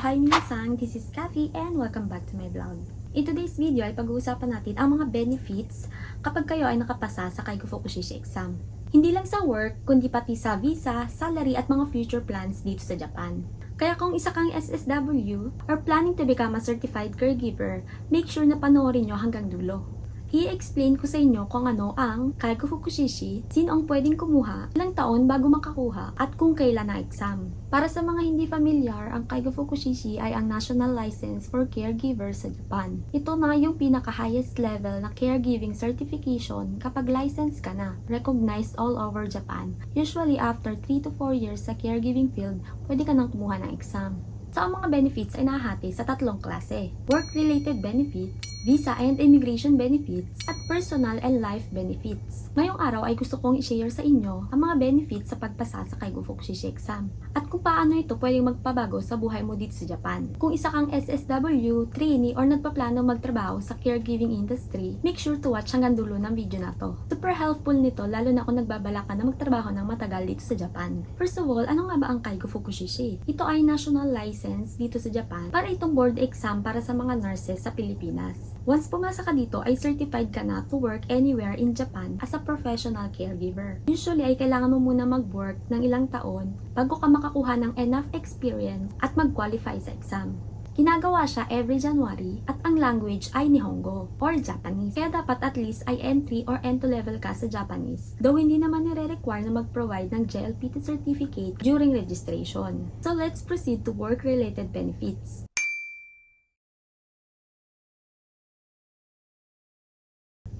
hi minasang, this is Kathy and welcome back to my vlog. In today's video ay pag-uusapan natin ang mga benefits kapag kayo ay nakapasa sa Kaigo Fukushishi exam. Hindi lang sa work, kundi pati sa visa, salary at mga future plans dito sa Japan. Kaya kung isa kang SSW or planning to become a certified caregiver, make sure na panoorin nyo hanggang dulo. I-explain ko sa inyo kung ano ang Kaigo Fukushishi, sino ang pwedeng kumuha, ilang taon bago makakuha, at kung kailan na exam. Para sa mga hindi familiar, ang Kaigo Fukushishi ay ang National License for Caregivers sa Japan. Ito na yung pinaka-highest level na caregiving certification kapag license ka na, recognized all over Japan. Usually after 3 to 4 years sa caregiving field, pwede ka nang kumuha ng exam. So, ang mga benefits ay nahati sa tatlong klase. Work-related benefits, visa and immigration benefits, at personal and life benefits. Ngayong araw ay gusto kong i-share sa inyo ang mga benefits sa pagpasa sa Kaigo Fukushishi exam. At kung paano ito pwedeng magpabago sa buhay mo dito sa Japan. Kung isa kang SSW, trainee, or nagpaplano magtrabaho sa caregiving industry, make sure to watch hanggang dulo ng video na to. Super helpful nito lalo na kung nagbabalak ka na magtrabaho ng matagal dito sa Japan. First of all, ano nga ba ang Kaigo Fukushishi? Ito ay national license dito sa Japan para itong board exam para sa mga nurses sa Pilipinas. Once pumasa ka dito, ay certified ka na to work anywhere in Japan as a professional caregiver. Usually ay kailangan mo muna mag-work ng ilang taon bago ka makakuha ng enough experience at mag-qualify sa exam. Ginagawa siya every January at ang language ay Nihongo or Japanese. Kaya dapat at least ay N3 or N2 level ka sa Japanese. Though hindi naman nire-require na mag-provide ng JLPT certificate during registration. So let's proceed to work-related benefits.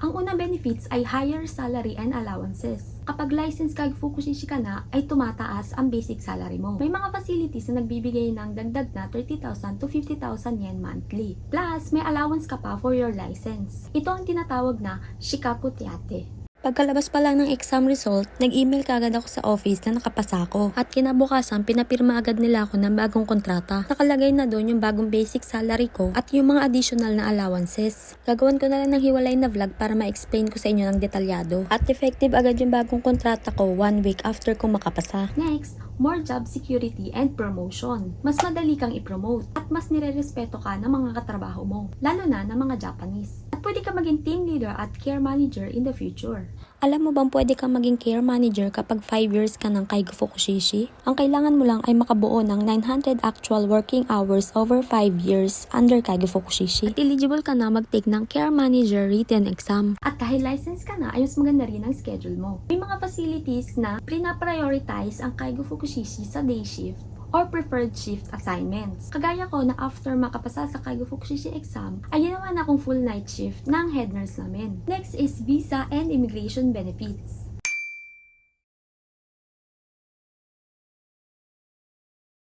Ang unang benefits ay higher salary and allowances. Kapag license kag Fukushishi ka na, ay tumataas ang basic salary mo. May mga facilities na nagbibigay ng dagdag na 30,000 to 50,000 yen monthly. Plus, may allowance ka pa for your license. Ito ang tinatawag na shikaku teate. Pagkalabas pa lang ng exam result, nag-email kagad ako sa office na nakapasa ako. At kinabukasan, pinapirma agad nila ako ng bagong kontrata. Nakalagay na doon yung bagong basic salary ko at yung mga additional na allowances. Gagawan ko na lang ng hiwalay na vlog para ma-explain ko sa inyo ng detalyado. At effective agad yung bagong kontrata ko one week after ko makapasa. Next, more job security and promotion. Mas madali kang i-promote at mas nire-respeto ka ng mga katrabaho mo, lalo na ng mga Japanese. At pwede ka maging team leader at care manager in the future. Alam mo bang pwede kang maging care manager kapag 5 years ka ng Kaigo Fukushishi? Ang kailangan mo lang ay makabuo ng 900 actual working hours over 5 years under Kaigo Fukushishi. At eligible ka na mag-take ng care manager written exam. At dahil license ka na, ay mas maganda rin ang schedule mo. May mga facilities na prina-prioritize ang Kaigo Fukushishi sa day shift or preferred shift assignments. Kagaya ko na after makapasa sa Kaigo Fukushishi exam, ay ginawa na akong full night shift ng head nurse namin. Next is visa and immigration benefits.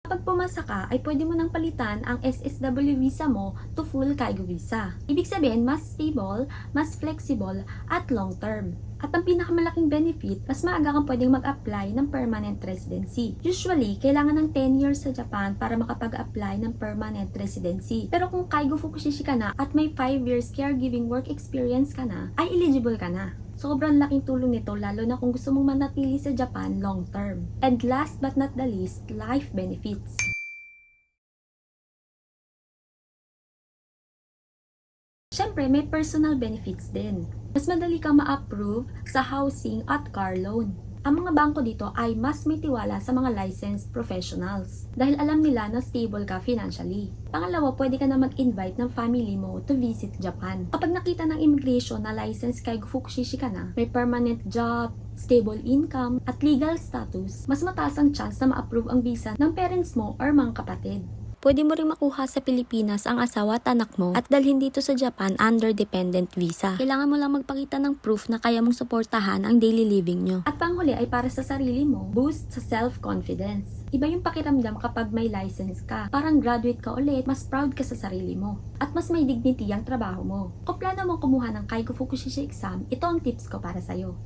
Kapag pumasa ka, ay pwede mo nang palitan ang SSW visa mo to full Kaigo visa. Ibig sabihin, mas stable, mas flexible, at long term. At ang pinakamalaking benefit, mas maaga kang pwedeng mag-apply ng permanent residency. Usually, kailangan ng 10 years sa Japan para makapag-apply ng permanent residency. Pero kung Kaigo Fukushishi ka na at may 5 years caregiving work experience ka na, ay eligible ka na. Sobrang laking tulong nito lalo na kung gusto mong manatili sa Japan long term. And last but not the least, life benefits. Siyempre, may personal benefits din. Mas madali kang ma-approve sa housing at car loan. Ang mga bangko dito ay mas may tiwala sa mga licensed professionals dahil alam nila na stable ka financially. Pangalawa, pwede ka na mag-invite ng family mo to visit Japan. Kapag nakita ng immigration na license kay Fukushishi ka na, may permanent job, stable income, at legal status, mas mataas ang chance na ma-approve ang visa ng parents mo or mga kapatid. Pwede mo rin makuha sa Pilipinas ang asawa at anak mo at dalhin dito sa Japan under dependent visa. Kailangan mo lang magpakita ng proof na kaya mong suportahan ang daily living nyo. At panghuli ay para sa sarili mo, boost sa self-confidence. Iba yung pakiramdam kapag may license ka. Parang graduate ka ulit, mas proud ka sa sarili mo. At mas may dignity ang trabaho mo. Kung plano mong kumuha ng Kaigo Fukushishi exam, ito ang tips ko para sa'yo.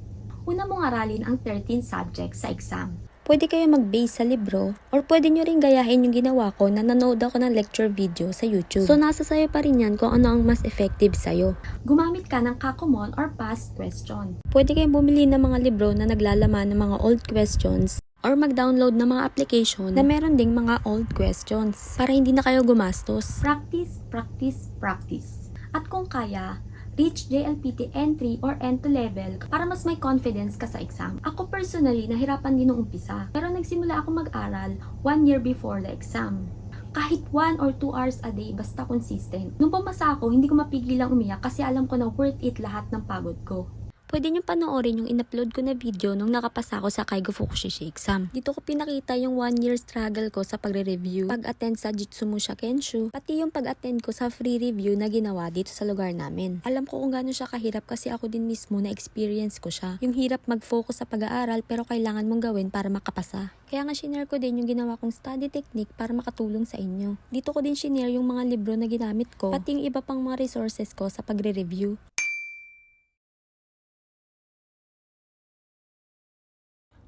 Una mong aralin ang 13 subjects sa exam. Pwede kayo mag-base sa libro or pwede nyo rin gayahin yung ginawa ko na nanood ako ng lecture video sa YouTube. So nasa sayo pa rin yan kung ano ang mas effective sa'yo. Gumamit ka ng Kakumon or past question. Pwede kayong bumili ng mga libro na naglalaman ng mga old questions or mag-download ng mga application na meron ding mga old questions para hindi na kayo gumastos. Practice, practice, practice. At kung kaya, reach JLPT N3 or N2 level para mas may confidence ka sa exam. Ako personally, nahirapan din nung umpisa. Pero nagsimula ako mag-aral one year before the exam. Kahit 1 or 2 hours a day, basta consistent. Nung pumasa ako, hindi ko mapigilang umiyak kasi alam ko na worth it lahat ng pagod ko. Pwede nyo panoorin yung in-upload ko na video nung nakapasa ako sa Kaigo Fukushishi exam. Dito ko pinakita yung one year struggle ko sa pagre-review, pag-attend sa Jitsumusha Kenshu, pati yung pag-attend ko sa free review na ginawa dito sa lugar namin. Alam ko kung gaano siya kahirap kasi ako din mismo na experience ko siya. Yung hirap mag-focus sa pag-aaral pero kailangan mong gawin para makapasa. Kaya nga shinare ko din yung ginawa kong study technique para makatulong sa inyo. Dito ko din shinare yung mga libro na ginamit ko, pati yung iba pang mga resources ko sa pagre-review.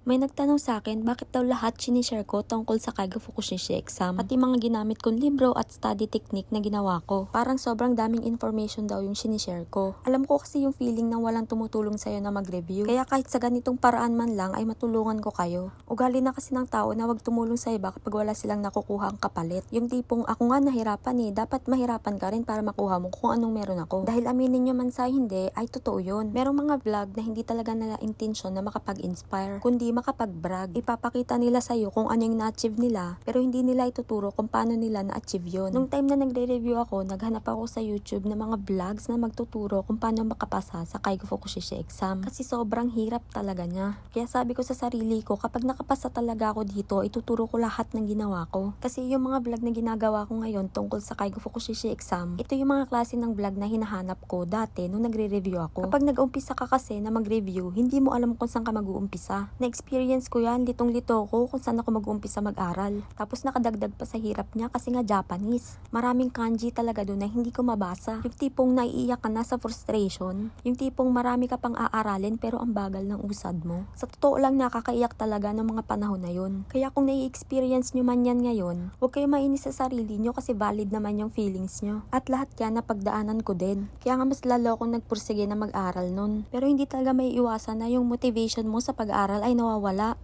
May nagtanong sa akin bakit daw lahat sinishare ko tungkol sa Kaiga Fukushishi exam at yung mga ginamit kong libro at study technique na ginawa ko. Parang sobrang daming information daw yung sinishare ko. Alam ko kasi yung feeling na walang tumutulong sa'yo na mag-review. Kaya kahit sa ganitong paraan man lang ay matulungan ko kayo. Ugali na kasi ng tao na wag tumulong sa iba kapag wala silang nakukuha ang kapalit. Yung tipong ako nga nahirapan eh, dapat mahirapan ka rin para makuha mo kung anong meron ako. Dahil aminin nyo man sa hindi, ay totoo yun. Merong mga vlog na hindi talaga nila intensyon na makapag-inspire, kundi makapag-brag. Ipapakita nila sa'yo kung ano yung na-achieve nila, pero hindi nila ituturo kung paano nila na-achieve yun. Nung time na nagre-review ako, naghanap ako sa YouTube ng mga vlogs na magtuturo kung paano makapasa sa Kaigo Fukushishi exam. Kasi sobrang hirap talaga niya. Kaya sabi ko sa sarili ko, kapag nakapasa talaga ako dito, ituturo ko lahat ng ginawa ko. Kasi yung mga vlog na ginagawa ko ngayon tungkol sa Kaigo Fukushishi exam, ito yung mga klase ng vlog na hinahanap ko dati nung nagre-review ako. Kapag nag-umpisa ka kasi na mag-review, hindi mo alam kung saan ka mag-uumpisa. Na-experience ko yan, litong-lito ko kung saan ako mag-uumpisa mag-aral. Tapos nakadagdag pa sa hirap niya kasi nga Japanese. Maraming kanji talaga doon na hindi ko mabasa. Yung tipong naiiyak ka na sa frustration. Yung tipong marami ka pang aaralin pero ang bagal ng usad mo. Sa totoo lang nakakaiyak talaga ng mga panahon na yun. Kaya kung nai-experience nyo man yan ngayon, huwag kayo mainis sa sarili nyo kasi valid naman yung feelings nyo. At lahat yan napagdaanan ko din. Kaya nga mas lalo akong nagpursige na mag-aral nun. Pero hindi talaga may iwasan na yung motivation mo sa pag-aaral ay nawawala.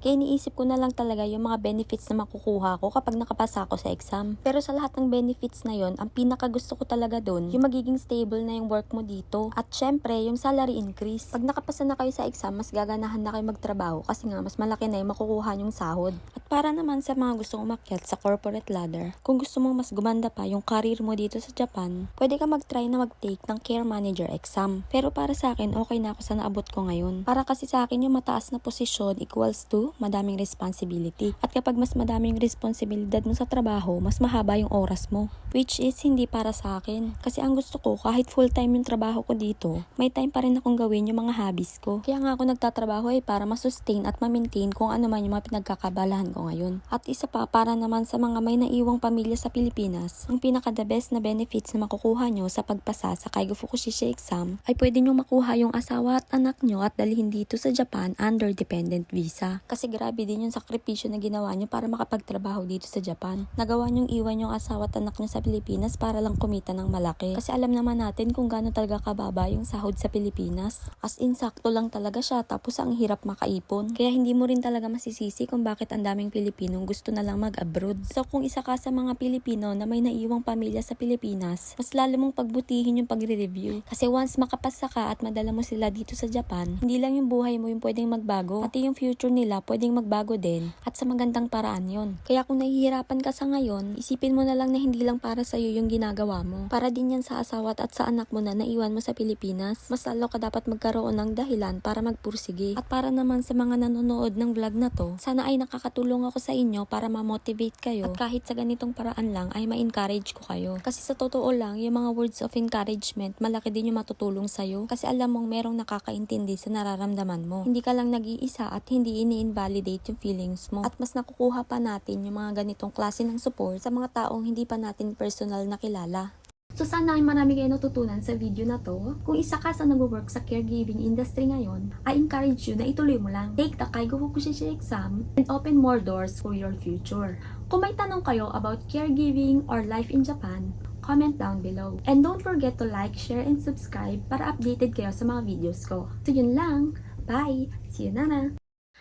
Kaya iniisip ko na lang talaga yung mga benefits na makukuha ko kapag nakapasa ako sa exam. Pero sa lahat ng benefits na yon, ang pinaka gusto ko talaga dun, yung magiging stable na yung work mo dito. At syempre, yung salary increase. Pag nakapasa na kayo sa exam, mas gaganahan na kayo magtrabaho kasi nga mas malaki na yung makukuha yung sahod. At para naman sa mga gustong umakyat sa corporate ladder, kung gusto mong mas gumanda pa yung career mo dito sa Japan, pwede ka mag-try na mag-take ng care manager exam. Pero para sa akin, okay na ako sa naabot ko ngayon. Para kasi sa akin, yung mataas na posisyon equals to madaming responsibility. At kapag mas madaming responsibilidad mo sa trabaho, mas mahaba yung oras mo. Which is hindi para sa akin. Kasi ang gusto ko, kahit full-time yung trabaho ko dito, may time pa rin akong gawin yung mga hobbies ko. Kaya nga ako nagtatrabaho ay para masustain at ma-maintain kung ano man yung mga pinagkakabalahan ko ngayon. At isa pa, para naman sa mga may naiwang pamilya sa Pilipinas, ang pinaka the best na benefits na makukuha nyo sa pagpasa sa Kaigo Fukushishi exam ay pwede nyo makuha yung asawa at anak nyo at dalhin dito sa Japan under dependent visa. Kasi grabe din yung sakripisyo na ginawa nyo para makapagtrabaho dito sa Japan. Nagawa nyong iwan yung asawa at anak nyo sa Pilipinas para lang kumita ng malaki. Kasi alam naman natin kung gaano talaga kababa yung sahod sa Pilipinas. As in, sakto lang talaga siya tapos ang hirap makaipon. Kaya hindi mo rin talaga masisisi kung bakit ang daming Pilipinong gusto na lang mag-abroad. So kung isa ka sa mga Pilipino na may naiwang pamilya sa Pilipinas, mas lalo mong pagbutihin yung pagre-review. Kasi once makapasa ka at madala mo sila dito sa Japan, hindi lang yung buhay mo yung pwedeng magbago, pati yung future nila pwedeng magbago din at sa magandang paraan yon. Kaya kung nahihirapan ka sa ngayon, isipin mo na lang na hindi lang para sa iyo yung ginagawa mo. Para din yan sa asawa at sa anak mo na naiwan mo sa Pilipinas. Mas lalo ka dapat magkaroon ng dahilan para magpursige. At para naman sa mga nanonood ng vlog na to, sana ay nakakatulong ako sa inyo para ma-motivate kayo at kahit sa ganitong paraan lang ay ma-encourage ko kayo. Kasi sa totoo lang, yung mga words of encouragement, malaki din yung matutulong sa'yo kasi alam mong merong nakakaintindi sa nararamdaman mo. Hindi ka lang nag-iisa at hindi ini-invalidate yung feelings mo. At mas nakukuha pa natin yung mga ganitong klase ng support sa mga taong hindi pa natin personal na kilala. So sana ay marami kayo natutunan sa video na to. Kung isa ka sa nag-work sa caregiving industry ngayon, I encourage you na ituloy mo lang. Take the Kaigo Fukushishi exam and open more doors for your future. Kung may tanong kayo about caregiving or life in Japan, comment down below. And don't forget to like, share, and subscribe para updated kayo sa mga videos ko. So yun lang. Bye! See you na!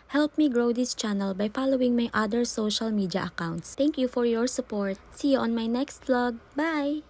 Help me grow this channel by following my other social media accounts. Thank you for your support. See you on my next vlog. Bye!